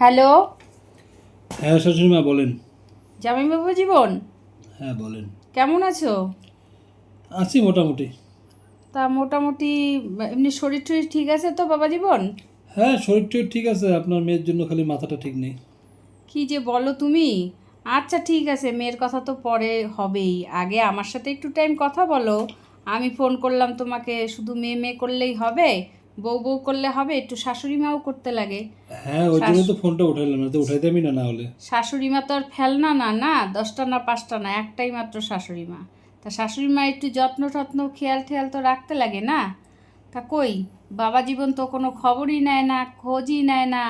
Hello? হ্যাঁ শাশুড়িমা বলেন। জামাইবাবু জীবন? হ্যাঁ বলেন। কেমন আছো? আছি মোটামুটি। তা মোটামুটি এমনি শরীর টরীর ঠিক আছে তো বাবা জীবন? হ্যাঁ শরীর টরীর ঠিক আছে আপনার মেয়ের জন্য খালি মাথাটা ঠিক নেই। কি যে বলো তুমি? আচ্ছা ঠিক আছে মেয়ের কথা তো পরে হবেই। আগে আমার সাথে একটু টাইম কথা বলো। আমি ফোন করলাম তোমাকে শুধু মেয়ে মেয়ে করলেই হবে? বউ বউ করলে হবে একটু শাশুড়ি মাও করতে লাগে। হ্যাঁ ওই জন্য তো ফোনটা উঠাইলাম না তো উঠাইতামই না না হলে। শাশুড়ি মা তো আর ফেলনা না না দশটা না পাঁচটা না একটাই মাত্র শাশুড়ি মা। তা শাশুড়ি মা একটু যত্ন টত্ন খেয়াল ঠেয়াল তো রাখতে লাগে না? তা কই বাবা জীবন তো কোনো খবরই নেয় না খোঁজই নেয় না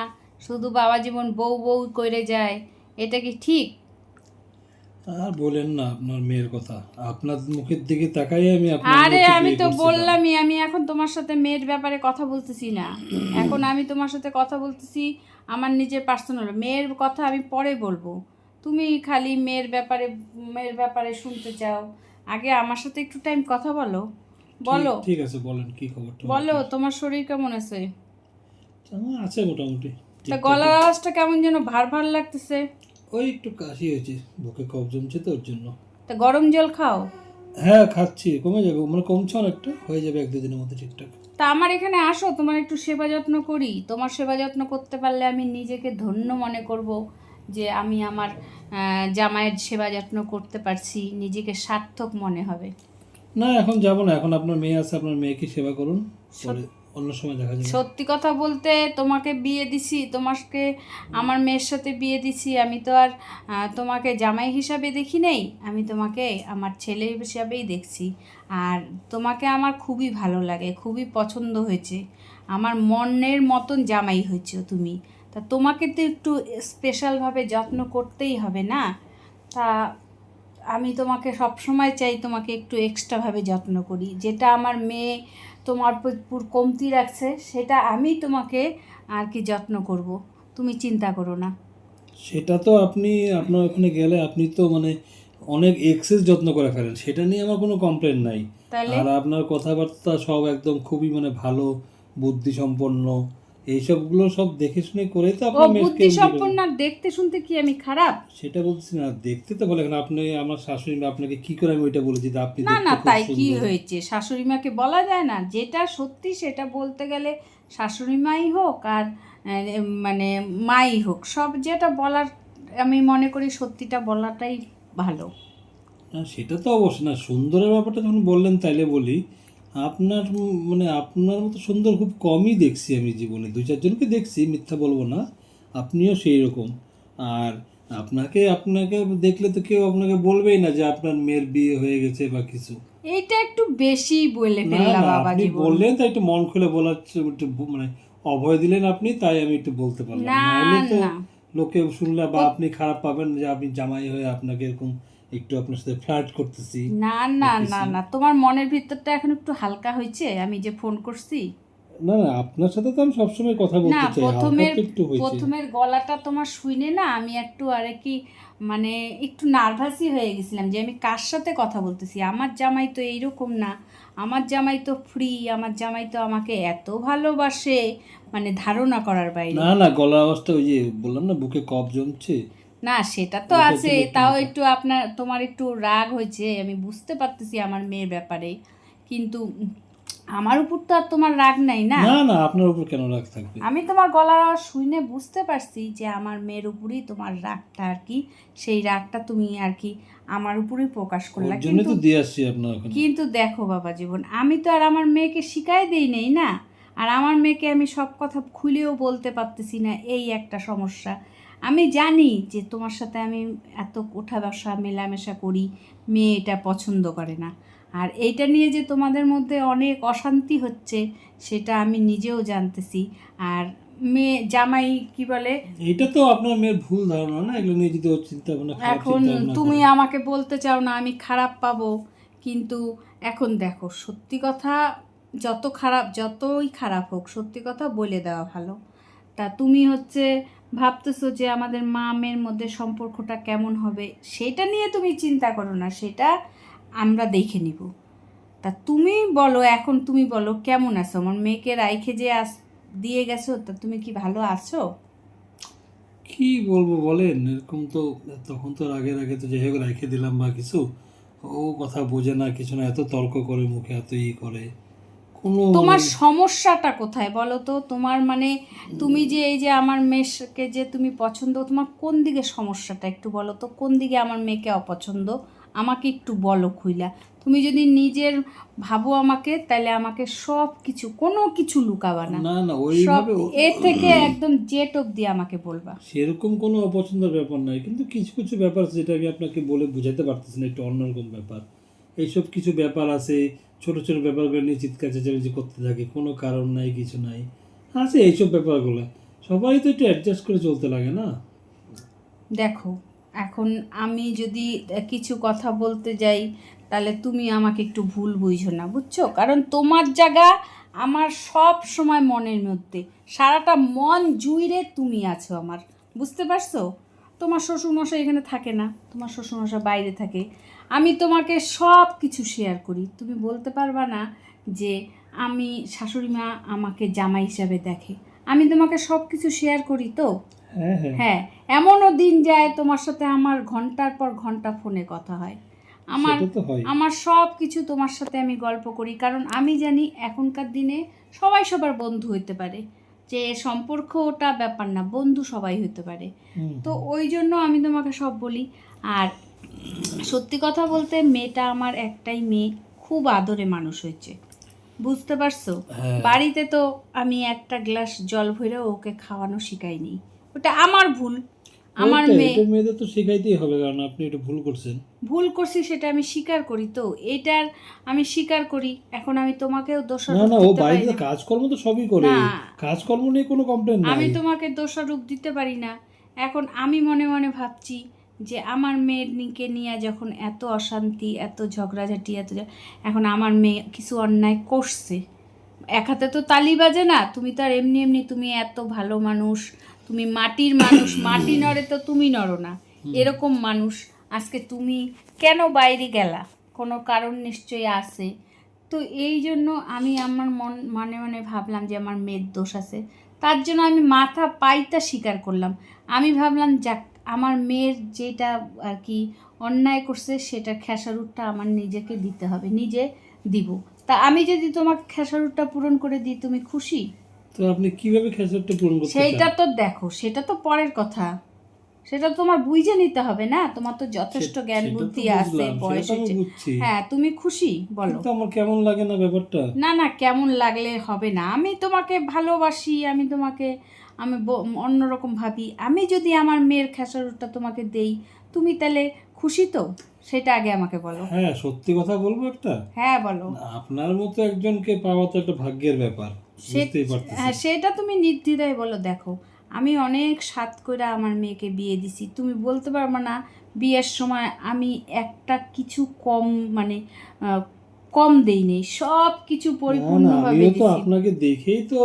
শুধু বাবা জীবন বউ বউ করে যায় এটা কি ঠিক? আর বলেন না আপনার মেয়ের কথা। আপনার মুখের দিকে তাকাই আমি আরে আমি তো বললামই আমি এখন তোমার সাথে মেয়ের ব্যাপারে কথা বলতেছি না। এখন আমি তোমার সাথে কথা বলতেছি আমার নিজের পার্সোনাল মেয়ের কথা আমি পরে বলব। তুমি খালি মেয়ের ব্যাপারে মেয়ের ব্যাপারে শুনতে চাও। আগে আমার সাথে একটু টাইম কথা বলো। বলো। ঠিক- আছে বলেন কি খবর বলো তোমার শরীর কেমন আছে? আছে মোটামুটি। তা গলার আওয়াজটা কেমন যেন ভার ভার লাগতেছে। ওই একটু কাশি হয়েছে বুকে কফ জমছে তো ওর জন্য। তা গরম জল খাও? হ্যাঁ খাচ্ছি কমে যাবে মানে কমছে অনেকটা হয়ে যাবে এক দুদিনের মধ্যে ঠিকঠাক। তা আমার এখানে আসো তোমার একটু সেবা যত্ন করি। তোমার সেবা যত্ন করতে পারলে আমি নিজেকে ধন্য মনে করব যে আমি আমার জামাইয়ের সেবা যত্ন করতে পারছি নিজেকে সার্থক মনে হবে। না এখন যাব না এখন আপনার মেয়ে আছে আপনার মেয়েকে সেবা করুন অন্য সময় দেখা সত্যি কথা বলতে তোমাকে বিয়ে দিছি, তোমাকে, আমার মেয়ের সাথে বিয়ে দিছি, আমি তো আর তোমাকে জামাই হিসাবে দেখি নেই, আমি তোমাকে আমার ছেলে হিসাবেই দেখছি। আর তোমাকে আমার খুবই ভালো লাগে, খুবই পছন্দ হয়েছে। আমার মনের মতন জামাই হয়েছে তুমি। তা তোমাকে তো একটু স্পেশালভাবে যত্ন করতেই হবে না? তা আমি তোমাকে সব সময় চাই তোমাকে একটু এক্সট্রাভাবে যত্ন করি। যেটা আমার মেয়ে তোমার পুর কমতি রাখছে সেটা আমি তোমাকে আর কি যত্ন করব। তুমি চিন্তা করো না। সেটা তো আপনি আপনার ওখানে গেলে আপনি তো মানে অনেক এক্সেস যত্ন করে ফেলেন সেটা নিয়ে আমার কোনো কমপ্লেন নাই। আর আপনার কথাবার্তা সব একদম খুবই মানে ভালো বুদ্ধি সম্পন্ন এইসবগুলো সব দেখে শুনে করে তো ও আপনার বুদ্ধি সম্পন্ন আর দেখতে শুনতে কি আমি খারাপ? সেটা বলছি না দেখতে তো বলে এখন আপনি আমার শাশুড়ি মা আপনাকে কি করে আমি ওইটা বলেছি যে আপনি না দেখতে না খুব তাই কি সুন্দর। হয়েছে? শাশুড়ি মাকে বলা যায় না যেটা সত্যি সেটা বলতে গেলে শাশুড়ি মাই হোক আর আহ, মানে মাই হোক সব যেটা বলার আমি মনে করি সত্যিটা বলাটাই ভালো। না সেটা তো অবশ্যই না সুন্দরের ব্যাপারটা যখন বললেন তাইলে বলি আপনার মানে আপনার মতো সুন্দর খুব কমই দেখছি আমি জীবনে। দুই চারজনকে দেখছি মিথ্যা বলব না। আপনিও সেই রকম। আর আপনাকে আপনাকে দেখলে তো কেউ আপনাকে বলবেই না যে আপনার মেয়ের বিয়ে হয়ে গেছে বা কিছু। এইটা একটু বেশি বলে ফেললাম বাবা আপনি জীবন বললেন তাই একটু মন খুলে বলার একটু মানে অভয় দিলেন আপনি তাই আমি একটু বলতে পারলাম। না তো লোকে শুনলে বা আপনি খারাপ পাবেন যে আপনি জামাই হয়ে আপনাকে এরকম একটু আপনার সাথে ফ্লার্ট করতেছি। না না না না তোমার মনের ভিতরটা এখন একটু হালকা হয়েছে আমি যে ফোন করছি। না না আপনার সাথে তো আমি সবসময় কথা বলতে চাই প্রথমের প্রথমের গলাটা তোমার শুনে না আমি একটু আরে কি মানে একটু নার্ভাসই হয়ে গেছিলাম যে আমি কার সাথে কথা বলতেছি? আমার জামাই তো এইরকম না। আমার জামাই তো ফ্রি আমার জামাই তো আমাকে এত ভালোবাসে মানে ধারণা করার বাইরে। না না গলার আওয়াজটা ওই যে বললাম না বুকে কফ জমছে। না সেটা তো আছে তাও একটু আপনার তোমার একটু রাগ হয়েছে আমি বুঝতে পারতেছি আমার মেয়ের ব্যাপারে কিন্তু আমার উপর তো আর তোমার রাগ নাই না? না না আপনার উপর কেন রাগ থাকবে? আমি তোমার গলার আওয়াজ শুনে বুঝতে পারছি যে আমার মেয়ের উপরই তোমার রাগটা আর কি সেই রাগটা তুমি আর কি আমার উপরেই প্রকাশ করলা কিন্তু তো দিয়ে আসছি আপনার কিন্তু দেখো বাবা জীবন আমি তো আর আমার মেয়েকে শিখাই দেই নেই না আর আমার মেয়েকে আমি সব কথা খুলেও বলতে পারতেছি না এই একটা সমস্যা। আমি জানি যে তোমার সাথে আমি এত ওঠা বসা মেলামেশা করি মেয়ে এটা পছন্দ করে না। আর এইটা নিয়ে যে তোমাদের মধ্যে অনেক অশান্তি হচ্ছে সেটা আমি নিজেও জানতেছি। আর মেয়ে জামাই কি বলে? এটা তো আপনার মেয়ের ভুল ধারণা না? এগুলো নিয়ে যদি চিন্তা ভাবনা এখন তুমি আমাকে বলতে চাও না আমি খারাপ পাবো। কিন্তু এখন দেখো সত্যি কথা যত খারাপ যতই খারাপ হোক সত্যি কথা বলে দেওয়া ভালো। তা তুমি হচ্ছে ভাবতেছো যে আমাদের মা মেয়ের মধ্যে সম্পর্কটা কেমন হবে? সেটা নিয়ে তুমি চিন্তা করো না, সেটা আমরা দেখে নিব। তা তুমি বলো, এখন তুমি বলো, কেমন আছো? আমার মেয়েকে রাইখে যে আস, দিয়ে গেছো, তা তুমি কি ভালো আছো? কি বলব বলেন? এরকম তো, তখন তো আগের আগে তো যাই হোক রেখে দিলাম বা কিছু। ও কথা বোঝে না, কিছু না, এত তর্ক করে, মুখে এত ই করে। তোমার সমস্যাটা কোথায় বলো তো? তোমার মানে তুমি যে এই যে আমার মেয়েকে যে তুমি পছন্দ তোমার কোন দিকে সমস্যাটা একটু বলো তো? কোন দিকে আমার মেয়েকে অপছন্দ? আমাকে একটু বলো খুইলা। তুমি যদি নিজের ভাবো আমাকে তাহলে আমাকে সব কিছু কোনো কিছু লুকাবা না। না না ওইভাবে এ থেকে একদম জেট অব্দি আমাকে বলবা। সেরকম কোনো অপছন্দের ব্যাপার নাই কিন্তু কিছু কিছু ব্যাপার যেটা আমি আপনাকে বলে বোঝাতে পারতেছি না একটু অন্যরকম ব্যাপার। এইসব কিছু ব্যাপার আছে ছোট ছোট ব্যাপারগুলো নিয়ে চিৎকার চেঁচামেচি করতে থাকে, কোনো কারণ নাই, কিছু নাই। আছে এইসব ব্যাপারগুলো। সবাই তো একটু অ্যাডজাস্ট করে চলতে লাগে না? দেখো, এখন আমি যদি কিছু কথা বলতে যাই, তাহলে তুমি আমাকে একটু ভুল বুঝো না, বুঝছ? কারণ তোমার জায়গা আমার সব সময় মনের মধ্যে। সারাটা মন জুইরে তুমি আছো আমার। বুঝতে পারছ? তোমার শ্বশুরমশাই এখানে থাকে না, তোমার শ্বশুরমশাই বাইরে থাকে। আমি তোমাকে সব কিছু শেয়ার করি। তুমি বলতে পারবা না যে আমি শাশুড়ি মা আমাকে জামাই হিসাবে দেখে। আমি তোমাকে সব কিছু শেয়ার করি তো? হ্যাঁ হ্যাঁ। হ্যাঁ এমনও দিন যায় তোমার সাথে আমার ঘণ্টার পর ঘণ্টা ফোনে কথা হয়। আমার আমার সব কিছু তোমার সাথে আমি গল্প করি কারণ আমি জানি এখনকার দিনে সবাই সবার বন্ধু হইতে পারে। যে সম্পর্ক ওটা ব্যাপার না বন্ধু সবাই হতে পারে। তো ওই জন্য আমি তোমাকে সব বলি। আর সত্যি কথা বলতে মেয়েটা আমার একটাই মেয়ে খুব আদরে মানুষ হয়েছে বুঝতে পারছ হ্যাঁ। বাড়িতে তো আমি একটা গ্লাস জল ভরে ওকে খাওয়ানো শিখাইনি ওটা আমার ভুল আমার মেয়ে মেয়েদের তো শেখাইতেই হবে কারণ আপনি এটা ভুল করছেন ভুল করছি সেটা আমি স্বীকার করি তো এটার আমি স্বীকার করি এখন আমি তোমাকেও না দোষারোপ না ও বাড়িতে না। কাজকর্ম তো সবই করে না। কাজকর্ম নিয়ে কোনো কমপ্লেন আমি তোমাকে দোষারোপ দিতে পারি না এখন আমি মনে মনে ভাবছি যে আমার মেয়েকে নিয়ে যখন এত অশান্তি এত ঝগড়াঝাটি এত এখন আমার মেয়ে কিছু অন্যায় করছে। এক হাতে তো তালি বাজে না তুমি তো আর এমনি এমনি তুমি এত ভালো মানুষ তুমি মাটির মানুষ মাটি নড়ে তো তুমি নড়ো না। এরকম মানুষ আজকে তুমি কেন বাইরে গেলা? কোনো কারণ নিশ্চয়ই আছে। তো এই জন্য আমি আমার মন মনে মনে ভাবলাম যে আমার মেয়ের দোষ আছে। তার জন্য আমি মাথা পাইতা স্বীকার করলাম। আমি ভাবলাম যাক আমার মেয়ের যেটা আর কি অন্যায় করছে সেটা খেসারুটটা আমার নিজেকে দিতে হবে নিজে দিব। তা আমি যদি তোমাকে খেসারুটটা পূরণ করে দিই তুমি খুশি? তো আপনি কীভাবে খেসারটা পূরণ করতে সেইটা তো দেখো সেটা তো পরের কথা। সেটা তোমার বুঝে নিতে হবে না? তোমার তো যথেষ্ট জ্ঞান বুদ্ধি আছে সেটা বয়স তো হ্যাঁ তুমি খুশি বলো। কিন্তু আমার কেমন লাগে না ব্যাপারটা? না না কেমন লাগলে হবে না। আমি তোমাকে ভালোবাসি আমি তোমাকে আমি অন্যরকম ভাবি। আমি যদি আমার মেয়ের খেসারুটটা তোমাকে দেই তুমি তাহলে খুশি তো? সেটা আগে আমাকে বলো। হ্যাঁ সত্যি কথা বলব একটা? হ্যাঁ বলো। আপনার মতো একজনকে পাওয়া তো একটা ভাগ্যের ব্যাপার হ্যাঁ সেটা তুমি নির্দ্বিধায় বলো দেখো। আমি অনেক সাত করে আমার মেয়েকে বিয়ে দিছি। তুমি বলতে পারবে না বিয়ের সময় আমি একটা কিছু কম মানে কম দেই নেই সব কিছু পরিপূর্ণভাবে তো আপনাকে দেখেই তো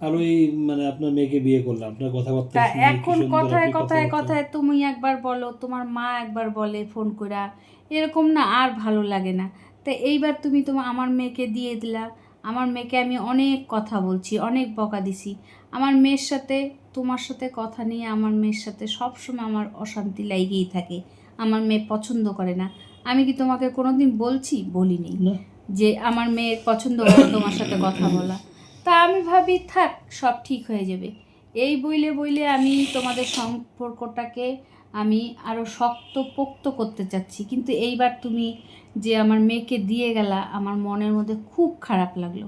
আর ওই মানে আপনার মেয়েকে বিয়ে করলাম আপনার কথাবার্তা এখন কথায় কথায় কথায় তুমি একবার বলো তোমার মা একবার বলে ফোন করা এরকম না আর ভালো লাগে না। তা এইবার তুমি তোমার আমার মেয়েকে দিয়ে দিলা আমার মেয়েকে আমি অনেক কথা বলছি অনেক বকা দিছি। আমার মেয়ের সাথে তোমার সাথে কথা নিয়ে আমার মেয়ের সাথে সবসময় আমার অশান্তি লাগেই থাকে আমার মেয়ে পছন্দ করে না। আমি কি তোমাকে কোনোদিন বলছি? বলিনি। যে আমার মেয়ের পছন্দ হয় তোমার সাথে কথা বলা। তা আমি ভাবি, থাক, সব ঠিক হয়ে যাবে। এই বইলে বইলে আমি তোমাদের সম্পর্কটাকে আমি আরও শক্ত পোক্ত করতে চাচ্ছি। কিন্তু এইবার তুমি যে আমার মেয়েকে দিয়ে গেলা, আমার মনের মধ্যে খুব খারাপ লাগল।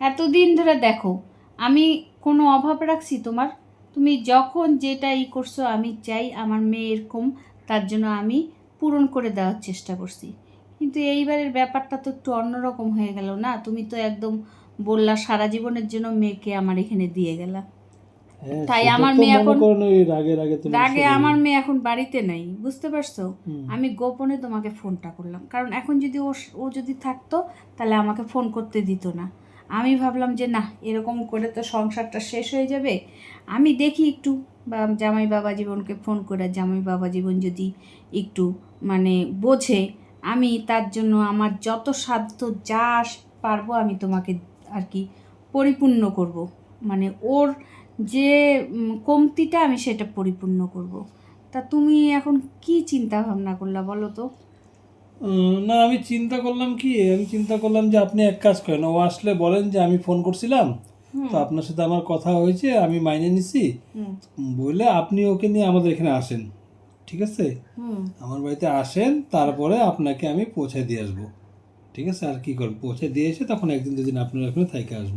এতদিন ধরে দেখো, আমি কোনো অভাব রাখছি তোমার? তুমি যখন যেটা ই করছ, আমি চাই আমার মেয়ে এরকম, তার জন্য আমি পূরণ করে দেওয়ার চেষ্টা করছি। কিন্তু এইবারের ব্যাপারটা তো একটু অন্যরকম হয়ে গেল না? তুমি তো একদম বললা সারা জীবনের জন্য মেয়েকে আমার এখানে দিয়ে গেলা। হ্যাঁ, তাই আমার মেয়ে এখন- রাগে আমার মেয়ে এখন বাড়িতে নাই বুঝতে পারছ? আমি গোপনে তোমাকে ফোনটা করলাম। কারণ এখন যদি ও ও যদি থাকতো তাহলে আমাকে ফোন করতে দিত না। আমি ভাবলাম যে না এরকম করে তো সংসারটা শেষ হয়ে যাবে। আমি দেখি একটু বা জামাই বাবা জীবনকে ফোন করে জামাই বাবা জীবন যদি একটু মানে বোঝে আমি তার জন্য আমার যত সাধ্য যা পারব আমি তোমাকে আর কি পরিপূর্ণ করব। মানে ওর যে কমতিটা আমি সেটা পরিপূর্ণ করব। তা তুমি এখন কি চিন্তা ভাবনা করলা বলো তো? না আমি চিন্তা করলাম কি আমি চিন্তা করলাম যে আপনি এক কাজ করেন। ও আসলে বলেন যে আমি ফোন করছিলাম। তো আপনার সাথে আমার কথা হয়েছে আমি মাইনে নিছি। বলে আপনি ওকে নিয়ে আমাদের এখানে আসেন ঠিক আছে? আমার বাড়িতে আসেন তারপরে আপনাকে আমি পৌঁছে দিয়ে আসব। ঠিক আছে আর কি করব? পৌঁছে দিয়ে এসে তখন একদিন দুদিন আপনার এখানে থাইকে আসব।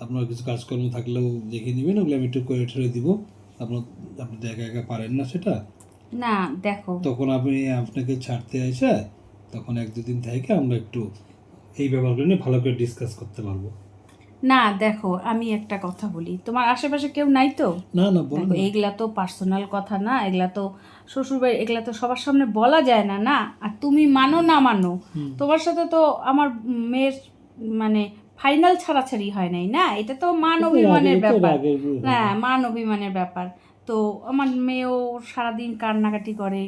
আপনার কিছু কাজকর্ম থাকলেও দেখে নেবেন ওগুলো আমি একটু করে ঠেলে দিব। আপনার আপনি তো একা একা পারেন না সেটা? না দেখো। তখন আপনি আপনাকে ছাড়তে এসে তখন এক দুদিন থেকে আমরা একটু এই ব্যাপারগুলো নিয়ে ভালো করে ডিসকাস করতে পারব। না দেখো আমি একটা কথা বলি। তোমার আশেপাশে কেউ নাই তো? না না দেখো এগুলা তো পার্সোনাল কথা না এগুলা তো শ্বশুরবাড়ি এগুলা তো সবার সামনে বলা যায় না না? আর তুমি মানো না মানো তোমার সাথে তো আমার মেয়ের মানে ফাইনাল ছাড়াছাড়ি হয় নাই না? এটা তো মান অভিমানের ব্যাপার। ব্যাপার। হ্যাঁ মান অভিমানের ব্যাপার। তো আমার মেয়েও সারাদিন কান্নাকাটি করে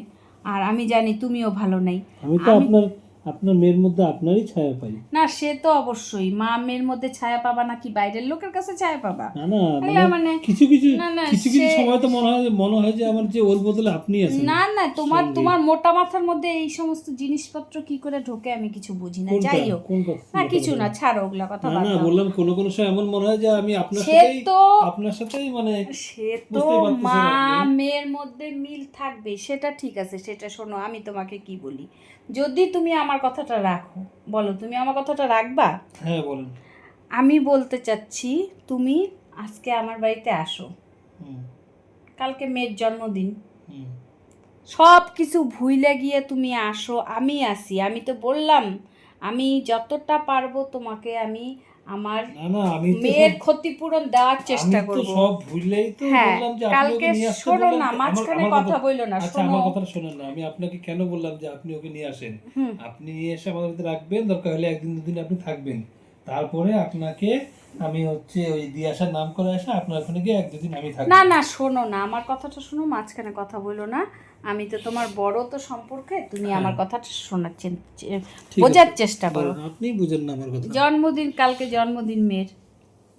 আর আমি জানি তুমিও ভালো নাই। আমি তো আপনার আপনার মেয়ের মধ্যে আপনারই ছায়া পাই। না সে তো অবশ্যই। মা মেয়ের মধ্যে ছায়া পাবা নাকি বাইরের লোকের কাছে ছায়া পাবা? না না মানে মানে কিছু কিছু কিছু কিছু সময় তো মনে হয় মনে হয় যে আমার যে ওর বদলে আপনি আছেন। না না তোমার তোমার মোটা মাথার মধ্যে এই সমস্ত জিনিসপত্র কি করে ঢোকে আমি কিছু বুঝি না? যাই হোক। না কিছু না ছাড়ো ওগুলা কথা না বললাম কোনো কোনো সময় এমন মনে হয় যে আমি আপনার সে সাথেই তো আপনার সাথেই মানে সে তো মা। মেয়ের মধ্যে মিল থাকবে সেটা ঠিক আছে সেটা শোনো আমি তোমাকে কি বলি? যদি তুমি আমার কথাটা রাখো বলো তুমি আমার কথাটা রাখবা? হ্যাঁ বলুন। আমি বলতে চাচ্ছি তুমি আজকে আমার বাড়িতে আসো। কালকে মেয়ের জন্মদিন। সব কিছু ভুইলে গিয়ে তুমি আসো আমি আসি আমি তো বললাম আমি যতটা পারব তোমাকে আমি আমার মেয়ের ক্ষতিপূরণ দেওয়ার চেষ্টা করব। সব ভুললেই তো হ্যাঁ বললাম যে আপনি কালকে শোনো না মাঝখানে কথা বইলো না আচ্ছা শোনো। আমার কথাটা শোনেন না আমি আপনাকে কেন বললাম যে আপনি ওকে নিয়ে আসেন? আপনি নিয়ে এসে আমাদের ভিতরে রাখবেন দরকার হলে একদিন দুদিন আপনি থাকবেন। তারপরে আপনাকে আমি হচ্ছে ওই দিয়ে আসার নাম করে আসা আপনার ওখানে গিয়ে এক দুদিন আমি থাকব। না না শোনো না আমার কথাটা শোনো মাঝখানে কথা বইলো না। আমি তো তোমার বড় তো সম্পর্কে তুমি আমার কথাটা হ্যাঁ। ঠিক বোঝার চেষ্টা করো। আপনি বুঝেন না আমার কথা। জন্মদিন কালকে জন্মদিন মেয়ের।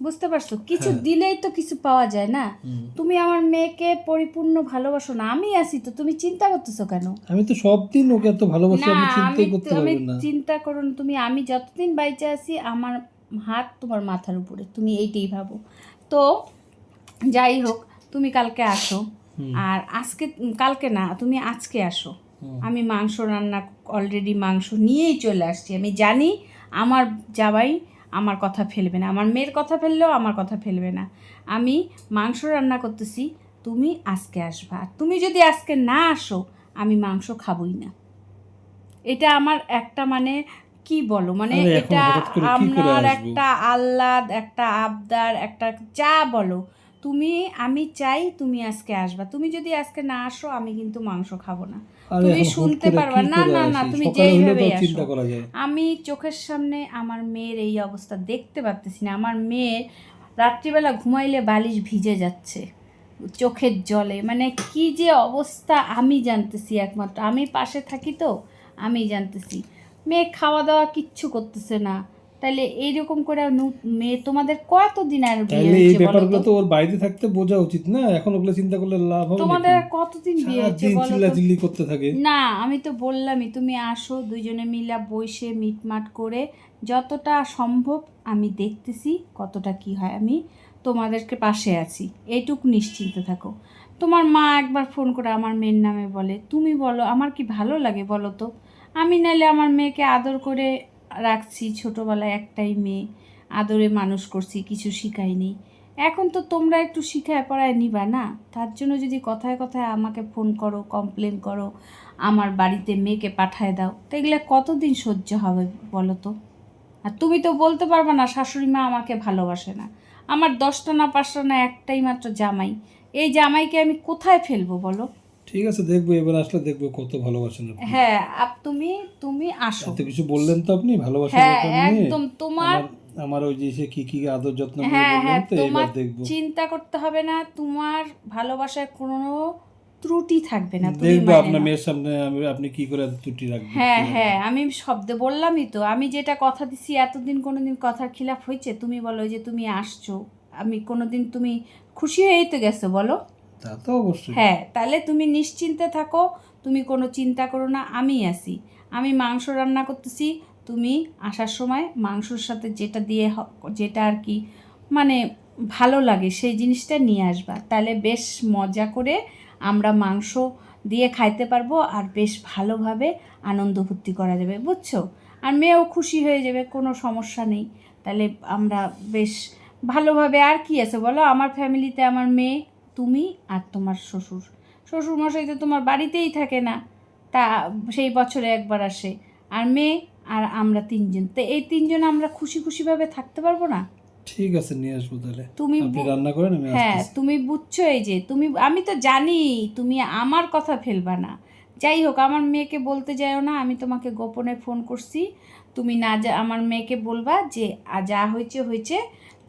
বুঝতে পারছ? কিছু হ্যাঁ। দিলেই তো কিছু পাওয়া যায় না। তুমি আমার মেয়েকে পরিপূর্ণ ভালোবাসো না। আমি আছি তো তুমি চিন্তা করতেছো কেন? আমি তো সব দিন ওকে এত ভালোবাসি আমি চিন্তাই করতে আমি পারবেন না। চিন্তা করো তুমি আমি যতদিন বাইচে আছি আমার হাত তোমার মাথার উপরে। তুমি এইটাই ভাবো। তো যাই হোক তুমি কালকে আসো। আর আজকে কালকে না তুমি আজকে আসো। আমি মাংস রান্না অলরেডি মাংস নিয়েই চলে আসছি। আমি জানি আমার জামাই আমার কথা ফেলবে না। আমার মেয়ের কথা ফেললেও আমার কথা ফেলবে না। আমি মাংস রান্না করতেছি তুমি আজকে আসবা। আর তুমি যদি আজকে না আসো আমি মাংস খাবই না। এটা আমার একটা মানে কি বলো? মানে এটা আমার একটা আহ্লাদ একটা আবদার একটা যা বলো। তুমি আমি চাই তুমি আজকে আসবা। তুমি যদি আজকে না আসো আমি কিন্তু মাংস খাব না। তুমি শুনতে পারবা। না না না তুমি চিন্তা আসো। আমি চোখের সামনে আমার মেয়ের এই অবস্থা দেখতে পারতেছি না। আমার মেয়ের রাত্রিবেলা ঘুমাইলে বালিশ ভিজে যাচ্ছে চোখের জলে। মানে কি যে অবস্থা আমি জানতেছি একমাত্র। আমি পাশে থাকি তো আমি জানতেছি। মেয়ে খাওয়া দাওয়া কিচ্ছু করতেছে না। তাইলে এইরকম করে মেয়ে তোমাদের কতদিন আর বিয়ে তাহলে এই ব্যাপারগুলো তো? ওর বাড়িতে থাকতে বোঝা উচিত না এখন ওগুলো চিন্তা করলে লাভ হবে তোমাদের কতদিন বিয়ে হচ্ছে বলো? চিল্লাচিল্লি করতে থাকে না আমি তো বললামই তুমি আসো দুইজনে মিলা বসে মিটমাট করে যতটা সম্ভব আমি দেখতেছি কতটা কি হয় আমি তোমাদেরকে পাশে আছি এইটুকু নিশ্চিন্ত থাকো তোমার মা একবার ফোন করে আমার মেয়ের নামে বলে তুমি বলো আমার কি ভালো লাগে বলো তো আমি নাইলে আমার মেয়েকে আদর করে রাখছি, ছোটোবেলায় একটাই মেয়ে, আদরে মানুষ করছি, কিছু শিখাইনি। এখন তো তোমরা একটু শিখায় পড়ায় নিবা না? তার জন্য যদি কথায় কথায় আমাকে ফোন করো কমপ্লেন করো, আমার বাড়িতে মেয়েকে পাঠায় দাও, তো এগুলো কতদিন সহ্য হবে বলো তো? আর তুমি তো বলতে পারবে না, শাশুড়ি মা আমাকে ভালোবাসে না। আমার দশটা না পাঁচটা না একটাই মাত্র জামাই। এই জামাইকে আমি কোথায় ফেলব বলো? ঠিক আছে দেখব এবার আসলে দেখব কত ভালোবাসেন হ্যাঁ আপ তুমি তুমি আসো। এত কিছু বললেন তো আপনি ভালোবাসার হ্যাঁ একদম তোমার আমার- ওই যে সে কি কি আদর যত্ন করে হ্যাঁ হ্যাঁ বললেন তো এবার দেখব। চিন্তা করতে হবে না তোমার ভালোবাসায় কোনো ত্রুটি থাকবে না তুমি দেখব মানে আপনার মেয়ের সামনে আমি আপনি কি করে ত্রুটি রাখবেন হ্যাঁ হ্যাঁ আমি শব্দে বললামই তো আমি যেটা কথা দিছি এতদিন কোনোদিন কথার খিলাফ হয়েছে তুমি বলো যে তুমি আসছো আমি কোনোদিন তুমি খুশি হয়েই তো গেছো বলো। তা তো অবশ্যই। হ্যাঁ তাহলে তুমি নিশ্চিন্তে থাকো, তুমি কোনো চিন্তা করো না, আমি আছি। আমি মাংস রান্না করতেছি, তুমি আসার সময় মাংসর সাথে যেটা দিয়ে যেটা আর কি মানে ভালো লাগে সেই জিনিসটা নিয়ে আসবা। তাহলে বেশ মজা করে আমরা মাংস দিয়ে খাইতে পারব আর বেশ ভালোভাবে আনন্দ ফুর্তি করা যাবে, বুঝছ? আর মেয়েও খুশি হয়ে যাবে, কোনো সমস্যা নেই। তাহলে আমরা বেশ ভালোভাবে আর কি আছে বলো? আমার ফ্যামিলিতে আমার মেয়ে তুমি আর তোমার শ্বশুর। শ্বশুর মশাই তো তোমার বাড়িতেই থাকে না। তা সেই বছরে একবার আসে। আর মেয়ে আর আমরা তিনজন। তো এই তিনজন আমরা খুশি খুশিভাবে থাকতে পারব না? ঠিক আছে নিয়ে আসব তাহলে। তুমি রান্না করেন আমি হ্যাঁ তুমি বুঝছ এই যে তুমি আমি তো জানি তুমি আমার কথা ফেলবা না। যাই হোক আমার মেয়েকে বলতে যাও না আমি তোমাকে গোপনে ফোন করছি। তুমি না যা আমার মেয়েকে বলবা যে যা হয়েছে হয়েছে।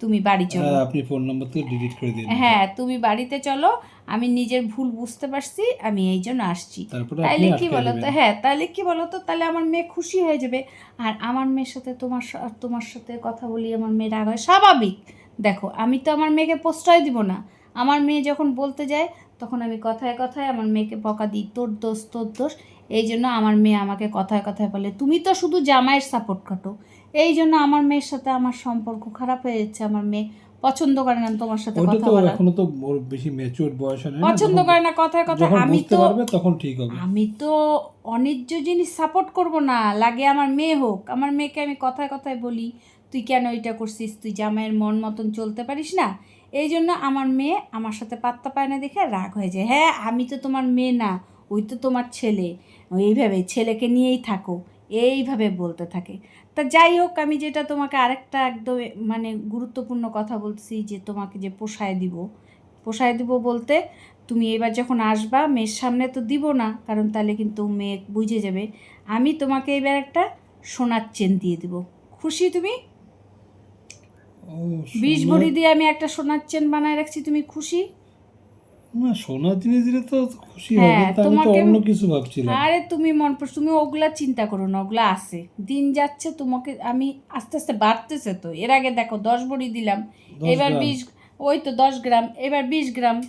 তুমি বাড়ি চলো। হ্যাঁ, আপনি ফোন নাম্বার থেকে ডিলিট করে দিন। হ্যাঁ তুমি বাড়িতে চলো। আমি নিজের ভুল বুঝতে পারছি আমি এই জন্য আসছি। আপনি তাইলে কি আটকে বলো তো হ্যাঁ তাহলে কি বলো তো তাহলে আমার মেয়ে খুশি হয়ে যাবে। আর আমার মেয়ের সাথে তোমার তোমার সাথে কথা বলি আমার মেয়ে রাগ হয় স্বাভাবিক। দেখো আমি তো আমার মেয়েকে প্রশ্রয় দিব না। আমার মেয়ে যখন বলতে যায় তখন আমি কথায় কথায় আমার মেয়েকে বকা দিই তোর দোষ তোর দোষ। এই জন্য আমার মেয়ে আমাকে কথায় কথায় বলে তুমি তো শুধু জামাইয়ের সাপোর্ট কাটো এই জন্য আমার মেয়ের সাথে আমার সম্পর্ক খারাপ হয়ে যাচ্ছে আমার মেয়ে পছন্দ করে না তোমার সাথে কথা তো বলা এখনও তো ওর বেশি ম্যাচিউর বয়স হয় পছন্দ করে না কথায় কথায় যখন আমি তো তখন ঠিক হবে। আমি তো অন্যায্য জিনিস সাপোর্ট করব না লাগে আমার মেয়ে হোক। আমার মেয়েকে আমি কথায় কথায় বলি তুই কেন এটা করছিস? তুই জামাইয়ের মন মতন চলতে পারিস না? এই জন্য আমার মেয়ে আমার সাথে পাত্তা পায় না দেখে রাগ হয়ে যায়। হ্যাঁ আমি তো তোমার মেয়ে না ওই তো তোমার ছেলে। এইভাবে ছেলেকে নিয়েই থাকো। এইভাবে বলতে থাকে। তা যাই হোক আমি যেটা তোমাকে আরেকটা একদম মানে গুরুত্বপূর্ণ কথা বলছি যে তোমাকে যে পোষায় দিব। পোষায় দিব বলতে তুমি এবার যখন আসবা মেয়ের সামনে তো দিব না কারণ তাহলে কিন্তু মেয়ে বুঝে যাবে। আমি তোমাকে এবার একটা সোনার চেন দিয়ে দিব। খুশি তুমি? বিশ ভরি দিয়ে আমি একটা সোনার চেন বানায় রাখছি তুমি খুশি? না সোনার জিনিস দিলে তো খুশি হ্যাঁ, হবে তা আমি তো অন্য কিছু ভাবছিলাম। আরে তুমি মন তুমি ওগুলা চিন্তা করো না ওগুলা আছে। দিন যাচ্ছে তোমাকে আমি আস্তে আস্তে বাড়তেছে তো। এর আগে দেখো দশ ভরি দিলাম এবার। বিশ ওই তো দশ গ্রাম এবার বিশ গ্রাম।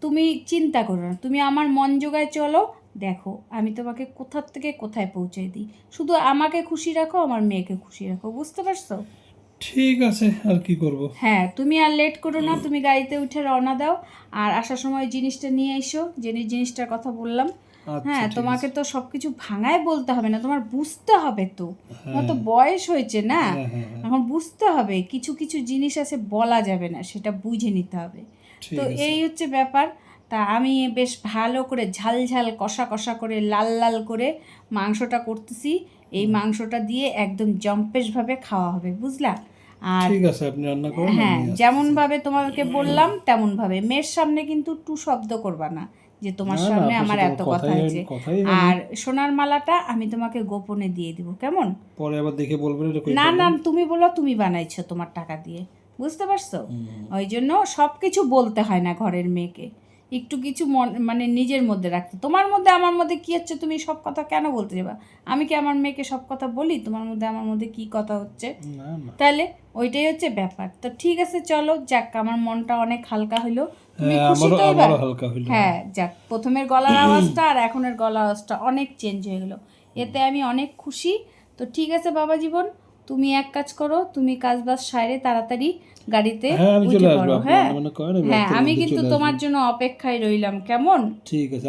তুমি চিন্তা করো না তুমি আমার মন জোগায় চলো। দেখো আমি তোমাকে কোথার থেকে কোথায় পৌঁছে দিই? শুধু আমাকে খুশি রাখো আমার মেয়েকে খুশি রাখো বুঝতে পারছ? ঠিক আছে আর কি করব? হ্যাঁ তুমি আর লেট করো না তুমি গাড়িতে উঠে রওনা দাও। আর আসার সময় জিনিসটা নিয়ে এসো যে জিনিসটার কথা বললাম। আচ্ছা হ্যাঁ তোমাকে। তো সবকিছু ভাঙায় বলতে হবে না তোমার বুঝতে হবে তো। তোমার তো হ্যাঁ, বয়স হয়েছে না? হ্যাঁ, হ্যাঁ, এখন বুঝতে হবে কিছু কিছু জিনিস আছে বলা যাবে না সেটা বুঝে নিতে হবে। তো এই হচ্ছে ব্যাপার। তা আমি বেশ ভালো করে ঝাল ঝাল কষা কষা করে লাল লাল করে মাংসটা করতেছি। এই মাংসটা দিয়ে একদম জম্পেশভাবে খাওয়া হবে বুঝলা? আর ঠিক আছে আপনি রান্না করেন হ্যাঁ যেমন ভাবে তোমাকে বললাম তেমন ভাবে মেয়ের সামনে কিন্তু টু শব্দ করবা না যে তোমার সামনে আমার এত কথা হয়েছে। হয়নি। আর সোনার মালাটা আমি তোমাকে গোপনে দিয়ে দিব কেমন? পরে আবার দেখে বলবেন না না তুমি বলো তুমি বানাইছো তোমার টাকা দিয়ে। বুঝতে পারছ? ওই জন্য সব কিছু বলতে হয় না ঘরের মেয়েকে। একটু কিছু মন মানে নিজের মধ্যে রাখতে। তোমার মধ্যে আমার মধ্যে কি হচ্ছে? তুমি সব কথা কেন বলতে যাবা? আমি কি আমার মেয়েকে সব কথা বলি? তোমার মধ্যে আমার মধ্যে কি কথা হচ্ছে? তাহলে ওইটাই হচ্ছে ব্যাপার। তো ঠিক আছে চলো যাক আমার মনটা অনেক হালকা হলো তুমি হ্যাঁ খুশি তো এবার? হ্যাঁ যাক প্রথমের গলার আওয়াজটা আর এখনের গলার আওয়াজটা অনেক চেঞ্জ হয়ে গেলো। এতে আমি অনেক খুশি। তো ঠিক আছে বাবা জীবন তুমি এক কাজ করো তুমি কাজ বাজ সাইরে তাড়াতাড়ি গাড়িতে হ্যাঁ আমি উঠে পড়ো হ্যাঁ? হ্যাঁ আমি কিন্তু তোমার জন্য অপেক্ষায় রইলাম কেমন? ঠিক আছে